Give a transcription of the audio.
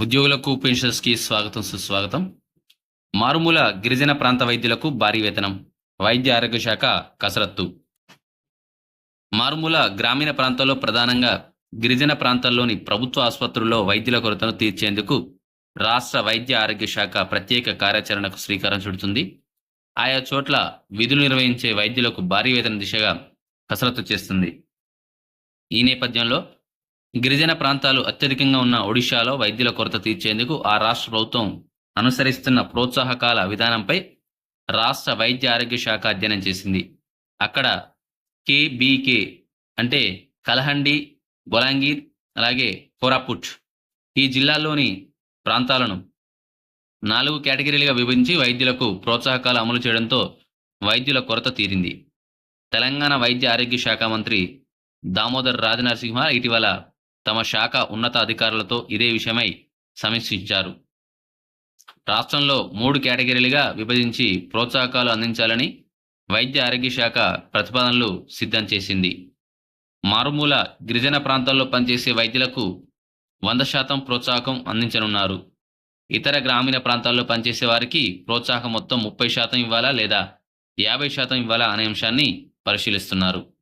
ఉద్యోగులకు పెన్షన్స్కి స్వాగతం సుస్వాగతం. మారుమూల గిరిజన ప్రాంత వైద్యులకు భారీ వేతనం. వైద్య ఆరోగ్య శాఖ కసరత్తు. మారుమూల గ్రామీణ ప్రాంతాల్లో ప్రధానంగా గిరిజన ప్రాంతాల్లోని ప్రభుత్వ ఆసుపత్రుల్లో వైద్యుల కొరతను తీర్చేందుకు రాష్ట్ర వైద్య ఆరోగ్య శాఖ ప్రత్యేక కార్యాచరణకు శ్రీకారం చుడుతుంది. ఆయా చోట్ల విధులు నిర్వహించే వైద్యులకు భారీ వేతన దిశగా కసరత్తు చేస్తుంది. ఈ నేపథ్యంలో గిరిజన ప్రాంతాలు అత్యధికంగా ఉన్న ఒడిశాలో వైద్యుల కొరత తీర్చేందుకు ఆ రాష్ట్ర ప్రభుత్వం అనుసరిస్తున్న ప్రోత్సాహకాల విధానంపై రాష్ట్ర వైద్య ఆరోగ్య శాఖ అధ్యయనం చేసింది. అక్కడ కేబీకే అంటే కలహండి బొలాంగీర్ అలాగే కోరాపుట్ ఈ జిల్లాల్లోని ప్రాంతాలను నాలుగు కేటగిరీలుగా విభజించి వైద్యులకు ప్రోత్సాహకాలు అమలు చేయడంతో వైద్యుల కొరత తీరింది. తెలంగాణ వైద్య ఆరోగ్య శాఖ మంత్రి దామోదర్ రాజనరసింహ ఇటీవల తమ శాఖ ఉన్నతాధికారులతో ఇదే విషయమై సమీక్షించారు. రాష్ట్రంలో మూడు కేటగిరీలుగా విభజించి ప్రోత్సాహకాలు అందించాలని వైద్య ఆరోగ్య శాఖ ప్రతిపాదనలు సిద్ధం చేసింది. మారుమూల గిరిజన ప్రాంతాల్లో పనిచేసే వైద్యులకు వంద శాతం ప్రోత్సాహకం అందించనున్నారు. ఇతర గ్రామీణ ప్రాంతాల్లో పనిచేసే వారికి ప్రోత్సాహం మొత్తం ముప్పై శాతం ఇవ్వాలా లేదా యాభై శాతం ఇవ్వాలా అనే అంశాన్ని పరిశీలిస్తున్నారు.